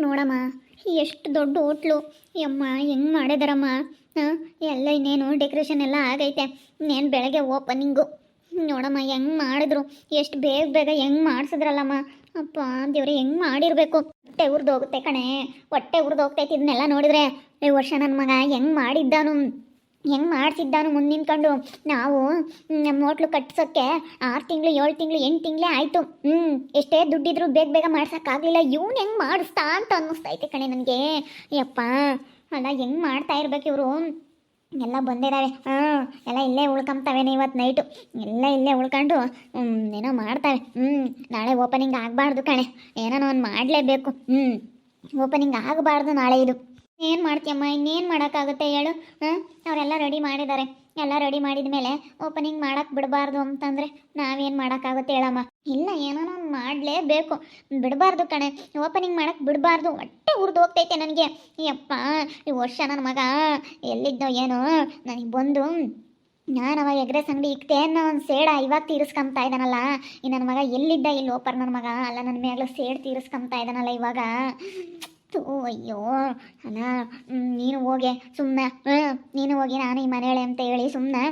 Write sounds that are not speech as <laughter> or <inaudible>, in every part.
ನೋಡಮ್ಮ, ಎಷ್ಟು ದೊಡ್ಡ ಹೋಟ್ಲು. ಯಮ್ಮ, ಹೆಂಗೆ ಮಾಡಿದಾರಮ್ಮ? ಹಾಂ, ಎಲ್ಲ ಇನ್ನೇನು ಡೆಕೋರೇಷನ್ ಎಲ್ಲ ಆಗೈತೆ. ಇನ್ನೇನು ಬೆಳಗ್ಗೆ ಓಪನಿಂಗು ನೋಡಮ್ಮ, ಹೆಂಗೆ ಮಾಡಿದ್ರು? ಎಷ್ಟು ಬೇಗ ಬೇಗ ಹೆಂಗೆ ಮಾಡಿಸಿದ್ರಲ್ಲಮ್ಮ? ಅಪ್ಪ, ದೇವ್ರೆ, ಹೆಂಗೆ ಮಾಡಿರಬೇಕು? ಹೊಟ್ಟೆ ಉರ್ದು ಹೋಗುತ್ತೆ ಕಣೆ. ಹೊಟ್ಟೆ ಉರ್ದು ಹೋಗ್ತೈತಿ ಇದನ್ನೆಲ್ಲ ನೋಡಿದ್ರೆ. ಈ ವರ್ಷ ನನ್ನ ಮಗ ಹೆಂಗೆ ಮಾಡಿದ್ದಾನು? ಹೆಂಗೆ ಮಾಡ್ಸಿದ್ದಾನು ಮುಂದೆ ನಿಂತ್ಕೊಂಡು ನಾವು ನಮ್ಮ ಹೋಟ್ಲು ಕಟ್ಸೋಕ್ಕೆ ಆರು ತಿಂಗಳು, ಏಳು ತಿಂಗಳು, ಎಂಟು ತಿಂಗಳೇ ಆಯಿತು. ಹ್ಞೂ ಎಷ್ಟೇ ದುಡ್ಡಿದ್ರು ಬೇಗ ಬೇಗ ಮಾಡ್ಸೋಕ್ಕಾಗಲಿಲ್ಲ. ಇವ್ನು ಹೆಂಗೆ ಮಾಡಿಸ್ತಾ ಅಂತ ಅನ್ನಿಸ್ತೈತೆ ಕಣೆ ನನಗೆ. ಯಪ್ಪ, ಅಲ್ಲ, ಹೆಂಗೆ ಮಾಡ್ತಾ ಇರ್ಬೇಕು ಇವರು? ಎಲ್ಲ ಬಂದಿದ್ದಾರೆ ಹಾಂ, ಎಲ್ಲ ಇಲ್ಲೇ ಉಳ್ಕೊಂತವೇನೆ ಇವತ್ತು ನೈಟು. ಎಲ್ಲ ಇಲ್ಲೇ ಉಳ್ಕೊಂಡು ಏನೋ ಮಾಡ್ತಾರೆ ಹ್ಞೂ ನಾಳೆ ಓಪನಿಂಗ್ ಆಗಬಾರ್ದು ಕಣೆ. ಏನೋ ಒಂದು ಮಾಡಲೇಬೇಕು. ಹ್ಞೂ ಓಪನಿಂಗ್ ಆಗಬಾರ್ದು ನಾಳೆ ಇದು. ಏನು ಮಾಡ್ತೀಯಮ್ಮ? ಇನ್ನೇನು ಮಾಡೋಕ್ಕಾಗುತ್ತೆ ಹೇಳು? ಹಾಂ? ಅವರೆಲ್ಲ ರೆಡಿ ಮಾಡಿದ್ದಾರೆ. ಎಲ್ಲ ರೆಡಿ ಮಾಡಿದ ಮೇಲೆ ಓಪನಿಂಗ್ ಮಾಡೋಕ್ಕೆ ಬಿಡಬಾರ್ದು ಅಂತಂದರೆ ನಾವೇನು ಮಾಡೋಕ್ಕಾಗುತ್ತೆ ಹೇಳಮ್ಮ? ಇಲ್ಲ ಏನೋ ಒಂದು ಮಾಡಲೇಬೇಕು. ಬಿಡಬಾರ್ದು ಕಣೆ. ಓಪನಿಂಗ್ ಮಾಡೋಕ್ಕೆ ಬಿಡಬಾರ್ದು. ಹೊಟ್ಟೆ ಹುರಿದು ಹೋಗ್ತೈತೆ ನನಗೆ. ಯಪ್ಪ, ಈ ವರ್ಷ ನನ್ನ ಮಗ ಎಲ್ಲಿದ್ದೋ ಏನೋ ನನಗೆ ಬಂದು ನಾನು ಅವಾಗ ಎಗ್ರೆಸ್ ಅಂಗಡಿ ಇಕ್ತೆ ಅನ್ನೋ ಒಂದು ಸೇಡ ಇವಾಗ ತೀರಿಸ್ಕೊಂತಾ ಇದ್ದಾನಲ್ಲ. ಈ ನನ್ನ ಮಗ ಎಲ್ಲಿದ್ದ? ಇಲ್ಲಿ ಓಪರ್ ನನ್ನ ಮಗ. ಅಲ್ಲ ನನ್ನ ಮೇಲೆ ಸೇಡ್ ತೀರಿಸ್ಕೊಂತ ಇದ್ದಾನಲ್ಲ ಇವಾಗ. ಅಯ್ಯೋ, ಅಣ್ಣ ನೀನು ಹೋಗೆ ಸುಮ್ಮನೆ ನೀನು ಹೋಗಿ ನಾನು ಈ ಮನೆಯಳೆ ಅಂತ ಹೇಳಿ ಸುಮ್ಮನೆ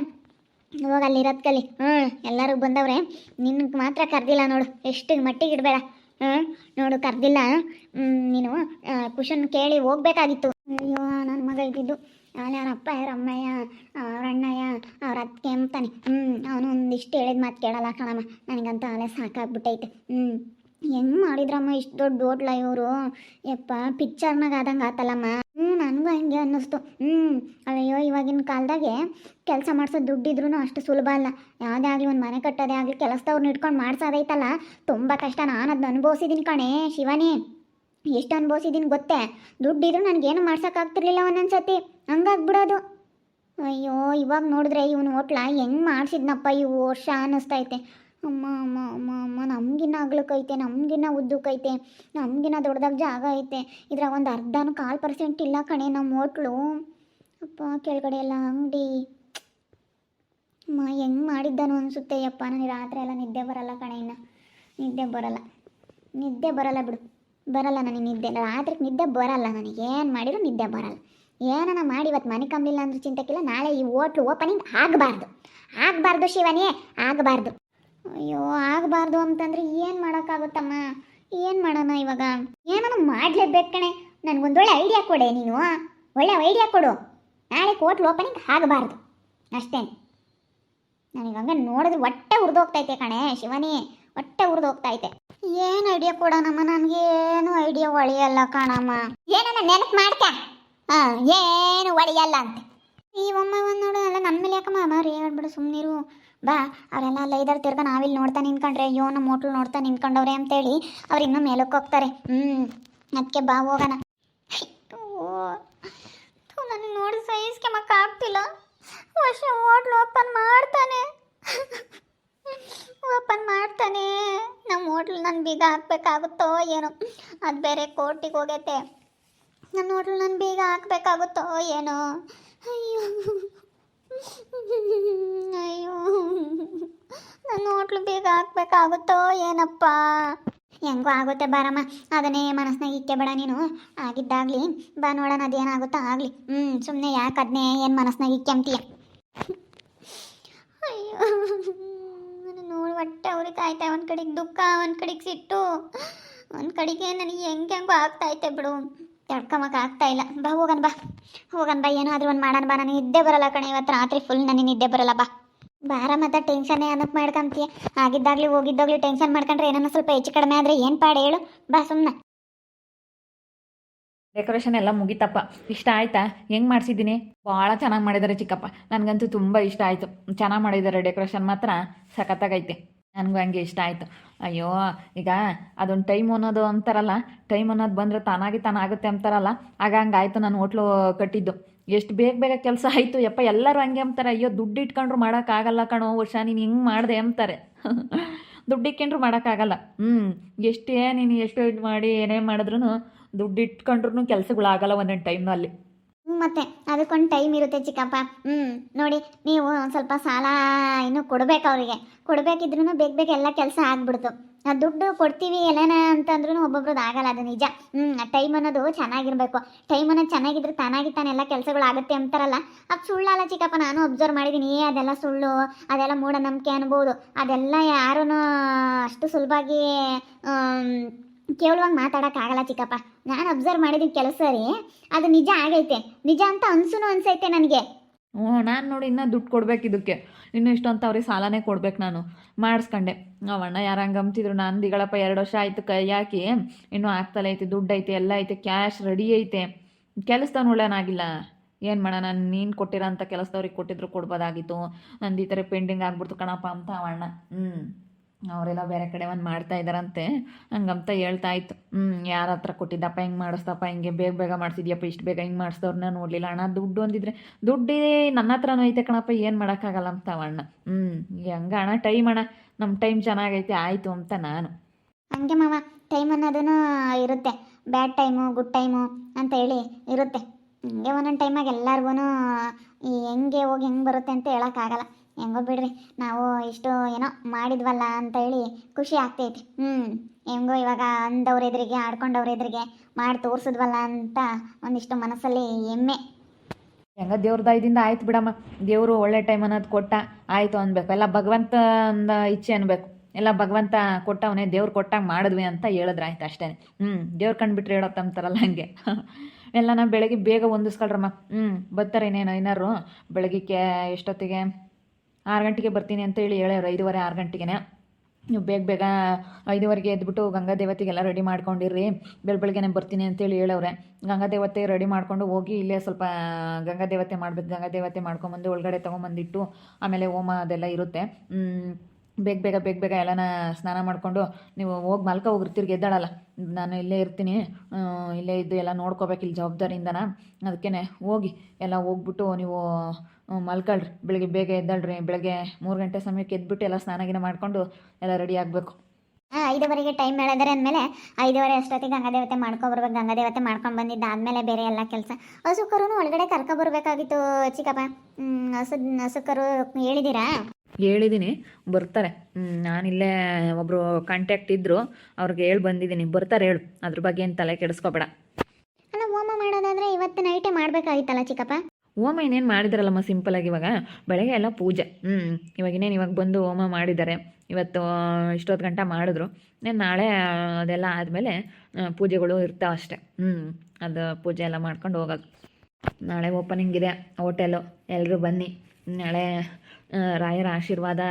ಹೋಗಿ ಅಲ್ಲಿರೋದು ಕಲಿ. ಹ್ಞೂ ಎಲ್ಲರೂ ಬಂದವ್ರೆ, ನಿನ್ಗೆ ಮಾತ್ರ ಕರೆದಿಲ್ಲ ನೋಡು, ಎಷ್ಟು ಮಟ್ಟಿಗೆ ಇಡಬೇಡ. ಹ್ಞೂ ನೋಡು ಕರೆದಿಲ್ಲ ನೀನು ಕುಶನ್ ಕೇಳಿ ಹೋಗ್ಬೇಕಾಗಿತ್ತು. ಅಯ್ಯೋ ನನ್ನ ಮಗ ಇದ್ದಿದ್ದು. ಆಮೇಲೆ ಅವ್ರ ಅಪ್ಪ ಅಮ್ಮಯ್ಯ, ಅವ್ರ ಅಣ್ಣಯ್ಯ, ಅವ್ರ ಅತ್ತಿಗೆ ಅಂತಾನೆ. ಹ್ಞೂ ಅವನು ಒಂದಿಷ್ಟು ಹೇಳಿದ ಮಾತು ಕೇಳಲ್ಲ ಕಣಮ್ಮ. ನನಗಂತ ಆಲೇ ಸಾಕಾಗ್ಬಿಟ್ಟೈತೆ. ಹ್ಞೂ ಹೆಂಗೆ ಮಾಡಿದ್ರಮ್ಮ ಇಷ್ಟು ದೊಡ್ಡ ಹೋಟ್ಲ ಇವರು? ಯಪ್ಪ ಪಿಕ್ಚರ್ನಾಗ ಆದಂಗೆ ಆತಲ್ಲಮ್ಮ. ಹ್ಞೂ ನನಗೂ ಹಂಗೆ ಅನ್ನಿಸ್ತು. ಹ್ಞೂ ಅಯ್ಯೋ, ಇವಾಗಿನ ಕಾಲದಾಗೆ ಕೆಲಸ ಮಾಡಿಸೋ ದುಡ್ಡಿದ್ರೂ ಅಷ್ಟು ಸುಲಭ ಅಲ್ಲ. ಯಾವುದೇ ಆಗಲಿ ಒಂದು ಮನೆ ಕಟ್ಟೋದೇ ಆಗಲಿ ಕೆಲಸದವ್ರನ್ನ ಇಟ್ಕೊಂಡು ಮಾಡ್ಸೋದೈತಲ್ಲ. ತುಂಬ ಕಷ್ಟ. ನಾನು ಅದನ್ನ ಅನುಭವಿಸಿದ್ದೀನಿ ಕಣೆ ಶಿವಾನಿ. ಎಷ್ಟು ಅನುಭವಿಸಿದ್ದೀನಿ ಗೊತ್ತೇ? ದುಡ್ಡಿದ್ರು ನನಗೇನು ಮಾಡ್ಸೋಕ್ಕಾಗ್ತಿರ್ಲಿಲ್ಲ ಒಂದೊಂದ್ಸತಿ. ಹಂಗಾಗ್ಬಿಡೋದು. ಅಯ್ಯೋ, ಇವಾಗ ನೋಡಿದ್ರೆ ಇವನು ಹೋಟ್ಲ ಹೆಂಗೆ ಮಾಡಿಸಿದ್ನಪ್ಪ ಇವು ವರ್ಷ ಅನ್ನಿಸ್ತೈತೆ. ಅಮ್ಮ ಅಮ್ಮ ಅಮ್ಮ ಅಮ್ಮ, ನಮಗಿನ್ನ ಅಗ್ಲಕ್ಕೈತೆ ನಮಗಿನ್ನ ಉದ್ದಕ್ಕೈತೆ ನಮಗಿನ್ನ ದೊಡ್ಡದಾಗ ಜಾಗ ಐತೆ. ಇದ್ರಾಗ ಒಂದು ಅರ್ಧನೂ ಕಾಲು ಪರ್ಸೆಂಟ್ ಇಲ್ಲ ಕಣೆ ನಮ್ಮ ಹೋಟ್ಲು. ಅಪ್ಪ, ಕೆಳಗಡೆ ಎಲ್ಲ ಅಂಗಡಿ. ಅಮ್ಮ, ಹೆಂಗೆ ಮಾಡಿದ್ದಾನು ಅನಿಸುತ್ತೆ ಅಪ್ಪ ನನಗೆ ರಾತ್ರಿ ಎಲ್ಲ ನಿದ್ದೆ ಬರಲ್ಲ ಕಣೆ ಇನ್ನ. ನಿದ್ದೆ ಬರಲ್ಲ. ನಿದ್ದೆ ಬರಲ್ಲ ಬಿಡು. ಬರಲ್ಲ ನನಗೆ ನಿದ್ದೆ. ರಾತ್ರಿ ನಿದ್ದೆ ಬರಲ್ಲ ನನಗೆ. ಏನು ಮಾಡಿದ್ರು ನಿದ್ದೆ ಬರಲ್ಲ. ಏನನ ಮಾಡಿ ಇವತ್ತು ಮನೆ ಕಂಬಿಲ್ಲ ಅಂದ್ರೆ ಚಿಂತಕ್ಕಿಲ್ಲ ನಾಳೆ ಈ ಹೋಟ್ಲು ಓಪನಿಂಗ್ ಆಗಬಾರ್ದು. ಆಗಬಾರ್ದು ಶಿವನೇ, ಆಗಬಾರ್ದು. ಅಯ್ಯೋ, ಆಗಬಾರ್ದು ಅಂತಂದ್ರೆ ಏನು ಮಾಡೋಕ್ಕಾಗುತ್ತಮ್ಮ? ಏನು ಮಾಡೋಣ ಇವಾಗ? ಏನೋ ಮಾಡಲೇಬೇಕು ಕಣೆ. ನನಗೊಂದೊಳ್ಳೆ ಐಡಿಯಾ ಕೊಡೆ ನೀನು ಒಳ್ಳೆ ಐಡಿಯಾ ಕೊಡು. ನಾಳೆ ಕೋಟ್ ಓಪನಿಂಗ್ ಆಗಬಾರ್ದು. ಅಷ್ಟೇ. ನನಗೆ ಹಂಗೆ ನೋಡಿದ್ರೆ ಹೊಟ್ಟೆ ಉರಿದೋಗ್ತೈತೆ ಕಣೆ, ಶಿವನಿ. ಹೊಟ್ಟೆ ಉರಿದೋಗ್ತೈತೆ. ಏನು ಐಡಿಯಾ ಕೊಡೋಣಮ್ಮ? ನನಗೇನು ಐಡಿಯಾ ಒಳಿಯಲ್ಲ ಕಣಮ್ಮ. ಏನನ್ನ ನೆನಪು ಮಾಡ್ಕ ಹಾಂ ಏನು ಒಳಿಯಲ್ಲ ಅಂತ. ಈ ಒಮ್ಮೆ ಒಂದು ನೋಡು, ಅಲ್ಲ ನಮ್ಮ ಮೇಲೆ ಯಾಕಮ್ಮ ರೀ ಹೇಳ್ಬಿಡು ಸುಮ್ಮನಿರು ಬಾ, ಅವರೆಲ್ಲ ಅಲ್ಲ ಇದ್ದಾರೆ ನಾವಿಲ್ಲಿ ನೋಡ್ತಾ ನಿಂತ್ಕೊಂಡ್ರೆ, ಅಯ್ಯೋ, ನಮ್ಮ ಹೋಟ್ಲು ನೋಡ್ತಾ ನಿಂತ್ಕೊಂಡವ್ರೆ ಅಂತೇಳಿ ಅವ್ರು ಇನ್ನೂ ಮೇಲಕ್ಕೆ ಹೋಗ್ತಾರೆ. ಹ್ಞೂ ಅದಕ್ಕೆ ಬಾ, ಹೋಗೋಣ. ನನಗೆ ನೋಡಿ ಮಕ್ಕ ಆಗ್ತಿಲ್ಲ. ವರ್ಷ ಹೋಟ್ಲು ಓಪನ್ ಮಾಡ್ತಾನೆ. ಓಪನ್ ಮಾಡ್ತಾನೆ. ನಮ್ಮ ಹೋಟ್ಲು ನನ್ನ ಬೀಗ ಹಾಕಬೇಕಾಗುತ್ತೋ ಏನೋ. ಅದು ಬೇರೆ ಕೋರ್ಟಿಗೆ ಹೋಗೈತೆ. ನನ್ನ ಹೋಟ್ಲು ನನ್ನ ಬೀಗ ಹಾಕ್ಬೇಕಾಗುತ್ತೋ ಏನೋ ಅಯ್ಯೋ ಅಯ್ಯೋ ಹೋಟ್ಲು ಬೇಗ ಹಾಕ್ಬೇಕಾಗುತ್ತೋ ಏನಪ್ಪ? ಹೆಂಗೋ ಆಗುತ್ತೆ ಬಾರಮ್ಮ. ಅದನ್ನೇ ಮನಸ್ನಾಗ ಇಕ್ಕೆಬೇಡ ನೀನು. ಆಗಿದ್ದಾಗಲಿ, ಬಾ ನೋಡೋಣ ಅದೇನಾಗುತ್ತೋ ಆಗಲಿ. ಹ್ಞೂ ಸುಮ್ಮನೆ ಯಾಕೆ ಅದನ್ನೇ ಏನು ಮನಸ್ನಾಗ ಇಕ್ಕೆಂತೀಯ ಅಯ್ಯೋ ನೋಡಿ ನೋಡಿ ಹೊಟ್ಟೆ ಕಾಯ್ತಾ, ಒಂದು ಕಡೆಗೆ ದುಃಖ, ಒಂದು ಕಡೆಗೆ ಸಿಟ್ಟು. ಒಂದು ಕಡೆಗೆ ನನಗೆ ಹೆಂಗೆ ಹೆಂಗೋ ಆಗ್ತಾಯ್ತೆ ಬಿಡು. ತಡ್ಕೊಂಬಕ್ಕೆ ಆಗ್ತಾ ಇಲ್ಲ. ಬಾ, ಹೋಗನ್ ಬಾ. ಹೋಗನ್ ಬಾ, ಏನಾದರೂ ಒಂದು ಮಾಡೋಣ ಬಾ. ನನಗೆ ನಿದ್ದೆ ಬರಲ್ಲ ಕಣೆ. ಇವತ್ತು ರಾತ್ರಿ ಫುಲ್ ನನಗೆ ನಿದ್ದೆ ಬರಲ್ಲ. ಬಾ. ಬಾರ ಮತ್ತೆ ಟೆನ್ಷನ್ ಏನಕ್ಕೆ ಮಾಡ್ಕೊಂತೀಯ. ಆಗಿದ್ದಾಗ್ಲಿ ಹೋಗಿದ್ದಾಗ್ಲಿ ಟೆನ್ಷನ್ ಮಾಡ್ಕೊಂಡ್ರೆ ಏನನ್ನ ಸ್ವಲ್ಪ ಹೆಚ್ಚು ಕಡಿಮೆ ಆದರೆ ಏನು ಪಾಡ ಹೇಳು. ಬಾ ಸುಮ್ಮನೆ ಡೆಕೋರೇಷನ್ ಎಲ್ಲ ಮುಗಿತಪ್ಪ. ಇಷ್ಟ ಆಯ್ತಾ? ಹೆಂಗೆ ಮಾಡಿಸಿದ್ದೀನಿ? ಭಾಳ ಚೆನ್ನಾಗಿ ಮಾಡಿದ್ದಾರೆ ಚಿಕ್ಕಪ್ಪ. ನನಗಂತೂ ತುಂಬ ಇಷ್ಟ ಆಯಿತು. ಚೆನ್ನಾಗಿ ಮಾಡಿದ್ದಾರೆ ಡೆಕೋರೇಷನ್ ಮಾತ್ರ. ಸಖತ್ತಾಗೈತೆ. ನನಗೂ ಹಂಗೆ ಇಷ್ಟ ಆಯಿತು. ಅಯ್ಯೋ, ಈಗ ಅದೊಂದು ಟೈಮ್ ಅನ್ನೋದು ಅಂತಾರಲ್ಲ. ಟೈಮ್ ಅನ್ನೋದು ಬಂದರೆ ತಾನಾಗಿ ತಾನಾಗುತ್ತೆ ಅಂತಾರಲ್ಲ. ಆಗ ಹಂಗಾಯ್ತು ನಾನು ಹೋಟ್ಲು ಕಟ್ಟಿದ್ದು. ಎಷ್ಟು ಬೇಗ ಬೇಗ ಕೆಲಸ ಆಯಿತು, ಯಪ್ಪ ಎಲ್ಲರೂ ಹಂಗೆ ಅಂತಾರೆ, ಅಯ್ಯೋ ದುಡ್ಡು ಇಟ್ಕೊಂಡ್ರು ಮಾಡೋಕ್ಕಾಗಲ್ಲ ಕಣೋ, ವರ್ಷ ನೀನು ಹಿಂಗೆ ಮಾಡಿದೆ ಅಂತಾರೆ. <laughs> ದುಡ್ಡು ಇಟ್ಕೊಂಡ್ರು ಮಾಡೋಕ್ಕಾಗಲ್ಲ ಹ್ಞೂ ಎಷ್ಟೇ ನೀನು ಎಷ್ಟು ಇದು ಮಾಡಿ ಏನೇ ಮಾಡಿದ್ರು ದುಡ್ಡು ಇಟ್ಕೊಂಡ್ರು ಕೆಲಸಗಳಾಗಲ್ಲ ಒಂದೊಂದು ಟೈಮ್ನಲ್ಲಿ ಮತ್ತೆ ಅದಕ್ಕೊಂದು ಟೈಮ್ ಇರುತ್ತೆ ಚಿಕ್ಕಪ್ಪ. ಹ್ಞೂ ನೋಡಿ, ನೀವು ಒಂದು ಸ್ವಲ್ಪ ಸಾಲ ಇನ್ನೂ ಕೊಡ್ಬೇಕು ಅವರಿಗೆ. ಕೊಡಬೇಕಿದ್ರೂ ಬೇಗ ಬೇಗ ಎಲ್ಲ ಕೆಲಸ ಆಗ್ಬಿಡ್ತು. ದುಡ್ಡು ಕೊಡ್ತೀವಿ ಎಲ್ಲನ ಅಂತಂದ್ರೂ ಒಬ್ಬೊಬ್ರದ್ದು ಆಗಲ್ಲ, ಅದು ನಿಜ. ಹ್ಞೂ ಟೈಮ್ ಅನ್ನೋದು ಚೆನ್ನಾಗಿರ್ಬೇಕು. ಟೈಮ್ ಅನ್ನೋದು ಚೆನ್ನಾಗಿದ್ರೆ ತಾನಾಗಿ ತಾನೆಲ್ಲ ಕೆಲಸಗಳು ಆಗುತ್ತೆ ಅಂತಾರಲ್ಲ, ಅದು ಸುಳ್ಳಲ್ಲ ಚಿಕ್ಕಪ್ಪ. ನಾನು ಅಬ್ಸರ್ವ್ ಮಾಡಿದ್ದೀನಿ ಅದೆಲ್ಲ ಸುಳ್ಳು, ಅದೆಲ್ಲ ಮೂಢನಂಬಿಕೆ ಅನ್ಬೋದು. ಅದೆಲ್ಲ ಯಾರೂ ಅಷ್ಟು ಸುಲಭವಾಗಿ ಕೇವಲವಾಗಿ ಮಾತಾಡೋಕ್ಕಾಗಲ್ಲ ಚಿಕ್ಕಪ್ಪ. ನಾನು ಅಬ್ಸರ್ವ್ ಮಾಡಿದ್ದೀನಿ ಕೆಲಸ ರೀ ಅದು ನಿಜ ಆಗೈತೆ. ನಿಜ ಅಂತ ಅನ್ಸುನು ಅನ್ಸೈತೆ ನನಗೆ. ಹ್ಞೂ, ನಾನು ನೋಡಿ ಇನ್ನೂ ದುಡ್ಡು ಕೊಡ್ಬೇಕು ಇದಕ್ಕೆ. ಇನ್ನೂ ಇಷ್ಟು ಅಂತ ಅವ್ರಿಗೆ ಸಾಲನೇ ಕೊಡ್ಬೇಕು ನಾನು. ಮಾಡಿಸ್ಕೊಂಡೆ. ಅವಣ್ಣ ಯಾರು ಹಂಗೆ ಅಂಬ್ತಿದ್ರು ನಾನು ದಿಗಳಪ್ಪ ಎರಡು ವರ್ಷ ಆಯಿತು ಕೈ ಹಾಕಿ. ಇನ್ನೂ ಆಗ್ತಲೇ ಐತೆ, ದುಡ್ಡು ಐತೆ, ಎಲ್ಲ ಐತೆ, ಕ್ಯಾಶ್ ರೆಡಿ ಐತೆ. ಕೆಲಸದವ್ನು ಒಳ್ಳೆಯನಾಗಿಲ್ಲ ಏನು ಮಾಡ ನಾನು ನೀನು ಕೊಟ್ಟಿರೋ ಅಂಥ ಕೆಲಸದವ್ರಿಗೆ ಕೊಟ್ಟಿದ್ರು ಕೊಡ್ಬೋದಾಗಿತ್ತು. ನಂದು ಈ ಥರ ಪೆಂಡಿಂಗ್ ಆಗ್ಬಿಡ್ತು ಕಣಪ್ಪ ಅಂತ ಅವಣ್ಣ. ಹ್ಞೂ ಅವರೆಲ್ಲ ಬೇರೆ ಕಡೆ ಒಂದು ಮಾಡ್ತಾ ಇದ್ದಾರಂತೆ ಹಂಗಂತ ಹೇಳ್ತಾ ಇತ್ತು. ಹ್ಞೂ ಯಾರ ಹತ್ರ ಕೊಟ್ಟಿದ್ದಪ್ಪ, ಹಿಂಗೆ ಮಾಡಿಸ್ತಪ್ಪ ಹಿಂಗೆ ಬೇಗ ಬೇಗ ಮಾಡಿಸಿದ್ಯಪ್ಪ, ಇಷ್ಟು ಬೇಗ ಹಿಂಗೆ ಮಾಡಿಸ್ದವ್ರನ್ನ ನೋಡಲಿಲ್ಲ. ಅಣ್ಣ, ದುಡ್ಡು ಒಂದಿದ್ರೆ ದುಡ್ಡೇ ನನ್ನ ಹತ್ರನೂ ಐತೆ ಕಣಪ್ಪ, ಏನು ಮಾಡೋಕ್ಕಾಗಲ್ಲ ಅಂತ ಅಣ್ಣ ಹ್ಞೂ ಹಂಗೆ ಅಣ್ಣ, ಟೈಮ್ ಅಣ್ಣ ನಮ್ಮ ಟೈಮ್ ಚೆನ್ನಾಗೈತೆ, ಆಯಿತು ಅಂತ ನಾನು. ಹಂಗೆ ಮಾವ, ಟೈಮ್ ಅನ್ನೋದೂ ಇರುತ್ತೆ. ಬ್ಯಾಡ್ ಟೈಮು, ಗುಡ್ ಟೈಮು ಅಂತ ಹೇಳಿ ಇರುತ್ತೆ. ಹಿಂಗೆ ಒಂದೊಂದು ಟೈಮಾಗ ಎಲ್ಲರಿಗೂ ಹೆಂಗೆ ಹೋಗಿ ಹೆಂಗೆ ಬರುತ್ತೆ ಅಂತ ಹೇಳೋಕ್ಕಾಗಲ್ಲ. ಹೆಂಗೋ ಬಿಡ್ರಿ, ನಾವು ಇಷ್ಟು ಏನೋ ಮಾಡಿದ್ವಲ್ಲ ಅಂತ ಹೇಳಿ ಖುಷಿ ಆಗ್ತೈತಿ. ಹ್ಞೂ ಹೆಂಗೋ ಇವಾಗ ಅಂದವ್ರ ಎದುರಿಗೆ, ಆಡ್ಕೊಂಡವ್ರ ಎದುರಿಗೆ ಮಾಡಿ ತೋರಿಸಿದ್ವಲ್ಲ ಅಂತ ಒಂದಿಷ್ಟು ಮನಸ್ಸಲ್ಲಿ ಹೆಮ್ಮೆ. ಹೆಂಗ ದೇವ್ರ ದಯದಿಂದ ಆಯ್ತು ಬಿಡಮ್ಮ. ದೇವರು ಒಳ್ಳೆ ಟೈಮ್ ಅನ್ನೋದು ಕೊಟ್ಟ ಆಯಿತು ಅನ್ಬೇಕು. ಎಲ್ಲ ಭಗವಂತನ ಇಚ್ಛೆ ಅನ್ಬೇಕು. ಎಲ್ಲ ಭಗವಂತ ಕೊಟ್ಟವನೇ, ದೇವ್ರು ಕೊಟ್ಟಾಗ ಮಾಡಿದ್ವಿ ಅಂತ ಹೇಳಿದ್ರೆ ಆಯ್ತು ಅಷ್ಟೇ. ಹ್ಞೂ ದೇವ್ರು ಕಂಡುಬಿಟ್ರೆ ಹೇಳತ್ತಂತಾರಲ್ಲ ಹಂಗೆ. <laughs> ಎಲ್ಲ ನಾವು ಬೆಳಗ್ಗೆ ಬೇಗ ಹೊಂದಿಸ್ಕೊಳ್ರಮ್ಮ. ಹ್ಞೂ ಬರ್ತಾರೆ ಇನ್ನೇನು ಏನಾರು ಬೆಳಗ್ಗೆ ಎಷ್ಟೊತ್ತಿಗೆ? ಆರು ಗಂಟೆಗೆ ಬರ್ತೀನಿ ಅಂತ ಹೇಳಿ ಹೇಳ್ಯಾರ ಐದುವರೆ, ಆರು ಗಂಟೆಗೆ ನೀವು ಬೇಗ ಬೇಗ ಐದುವರೆಗೆ ಎದ್ಬಿಟ್ಟು ಗಂಗಾ ದೇವತೆಗೆಲ್ಲ ರೆಡಿ ಮಾಡ್ಕೊಂಡಿರ್ರಿ. ಬೆಳ ಬೆಳಗ್ಗೆನೆ ಬರ್ತೀನಿ ಅಂತೇಳಿ ಹೇಳವ್ರೆ ಗಂಗಾ ದೇವತೆ ರೆಡಿ ಮಾಡ್ಕೊಂಡು ಹೋಗಿ ಇಲ್ಲೇ ಸ್ವಲ್ಪ ಗಂಗಾ ದೇವತೆ ಮಾಡ್ಬೇಕು ಗಂಗಾ ದೇವತೆ ಮಾಡ್ಕೊಂಬಂದು ಒಳಗಡೆ ತೊಗೊಂಬಂದಿಟ್ಟು ಆಮೇಲೆ ಹೋಮ ಅದೆಲ್ಲ ಇರುತ್ತೆ. ಬೇಗ ಬೇಗ ಬೇಗ ಬೇಗ ಎಲ್ಲನ ಸ್ನಾನ ಮಾಡಿಕೊಂಡು ನೀವು ಹೋಗಿ ಮಲ್ಕ ಹೋಗಿ ತಿರ್ಗಿ ಎದ್ದಾಳಲ್ಲ. ನಾನು ಇಲ್ಲೇ ಇರ್ತೀನಿ. ಇಲ್ಲೇ ಇದ್ದು ಎಲ್ಲ ನೋಡ್ಕೋಬೇಕು ಇಲ್ಲಿ ಜವಾಬ್ದಾರಿಯಿಂದನ. ಅದಕ್ಕೇ ಹೋಗಿ ಎಲ್ಲ ಹೋಗ್ಬಿಟ್ಟು ನೀವು ಮಲ್ಕೊಳ್ರಿ. ಬೆಳಿಗ್ಗೆ ಬೇಗ ಎದ್ದಳ್ರಿ. ಬೆಳಗ್ಗೆ ಮೂರು ಗಂಟೆ ಸಮಯಕ್ಕೆ ಎದ್ಬಿಟ್ಟು ಎಲ್ಲ ಸ್ನಾನ ಗಿನ ಮಾಡಿಕೊಂಡು ಎಲ್ಲ ರೆಡಿ ಆಗಬೇಕು. ಹಾಂ ಐದುವರೆಗೆ ಟೈಮ್ ಹೇಳಿದ್ರೆ ಅಂದಮೇಲೆ ಐದುವರೆ ಅಷ್ಟೊತ್ತಿಗೆ ಗಂಗಾದೇವತೆ ಮಾಡ್ಕೊಬರ್ಬೇಕು ಗಂಗಾದೇವತೆ ಮಾಡ್ಕೊಂಡು ಬಂದಿದ್ದ ಆದಮೇಲೆ ಬೇರೆ ಎಲ್ಲ ಕೆಲಸ. ಹಸುಕರು ಒಳಗಡೆ ಕರ್ಕೊಬರ್ಬೇಕಾಗಿತ್ತು ಚಿಕ್ಕಪ್ಪ. ಹಸು ಹಸುಕರು ಹೇಳಿದ್ದೀರಾ? ಹೇಳಿದ್ದೀನಿ ಬರ್ತಾರೆ. ನಾನು ನಾನಿಲ್ಲೇ ಒಬ್ಬರು ಕಾಂಟ್ಯಾಕ್ಟ್ ಇದ್ದರು ಅವ್ರಿಗೆ ಹೇಳಿ ಬಂದಿದ್ದೀನಿ ಬರ್ತಾರೆ ಹೇಳು. ಅದ್ರ ಬಗ್ಗೆ ಏನು ತಲೆ ಕೆಡಿಸ್ಕೊಬೇಡ. ಅಲ್ಲ ಹೋಮ ಮಾಡೋದಾದರೆ ಇವತ್ತು ನೈಟೇ ಮಾಡಬೇಕಾಗಿತ್ತಲ್ಲ ಚಿಕ್ಕಪ್ಪ? ಹೋಮ ಇನ್ನೇನು ಮಾಡಿದಾರಲ್ಲಮ್ಮ ಸಿಂಪಲಾಗಿ ಇವಾಗ? ಬೆಳಗ್ಗೆ ಎಲ್ಲ ಪೂಜೆ. ಹ್ಞೂ ಇವಾಗ ಇನ್ನೇನು ಇವಾಗ ಬಂದು ಹೋಮ ಮಾಡಿದ್ದಾರೆ. ಇವತ್ತು ಇಷ್ಟೊತ್ತು ಗಂಟೆ ಮಾಡಿದ್ರು. ಇನ್ನೇನು ನಾಳೆ ಅದೆಲ್ಲ ಆದಮೇಲೆ ಪೂಜೆಗಳು ಇರ್ತಾವೆ ಅಷ್ಟೆ. ಹ್ಞೂ ಅದು ಪೂಜೆ ಎಲ್ಲ ಮಾಡ್ಕೊಂಡು ಹೋಗೋದು. ನಾಳೆ ಓಪನಿಂಗ್ ಇದೆ ಹೋಟೆಲು ಎಲ್ಲರೂ ಬನ್ನಿ. ನಾಳೆ ರಾಯರ ಆಶೀರ್ವಾದ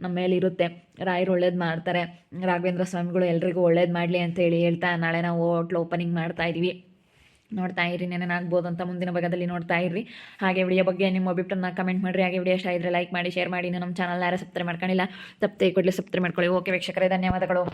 ನಮ್ಮ ಮೇಲೆ ಇರುತ್ತೆ. ರಾಯರು ಒಳ್ಳೇದು ಮಾಡ್ತಾರೆ. ರಾಘವೇಂದ್ರ ಸ್ವಾಮಿಗಳು ಎಲ್ರಿಗೂ ಒಳ್ಳೇದು ಮಾಡಲಿ ಅಂತ ಹೇಳಿ ಹೇಳ್ತಾ ನಾಳೆ ನಾವು ಹೋಟ್ಲು ಓಪನಿಂಗ್ ಮಾಡ್ತಾ ಇದ್ದೀವಿ ನೋಡ್ತಾ ಇರಿ ನೆನಾಗ್ಬೋದು ಅಂತ ಮುಂದಿನ ಭಾಗದಲ್ಲಿ ನೋಡ್ತಾ ಇರ್ರಿ ಹಾಗೆ ವಿಡಿಯೋ ಬಗ್ಗೆ ನಿಮ್ಮ ಅಭಿಪ್ರಾಯನ ಕಮೆಂಟ್ ಮಾಡಿರಿ. ಹಾಗೆ ವಿಡಿಯೋ ಇಷ್ಟ ಇದ್ರೆ ಲೈಕ್ ಮಾಡಿ ಶೇರ್ ಮಾಡಿ. ನಮ್ಮ ಚಾನಲ್ ಯಾರು ಸಬ್ಸ್ಕ್ರೈಬ್ ಮಾಡ್ಕೊಂಡಿಲ್ಲ, ತಪ್ಪದೆ ಕೊಡಲಿ ಸಬ್ಸ್ಕ್ರೈಬ್ ಮಾಡ್ಕೊಳ್ಳಿ. ಓಕೆ ವೀಕ್ಷಕರೇ, ಧನ್ಯವಾದಗಳು.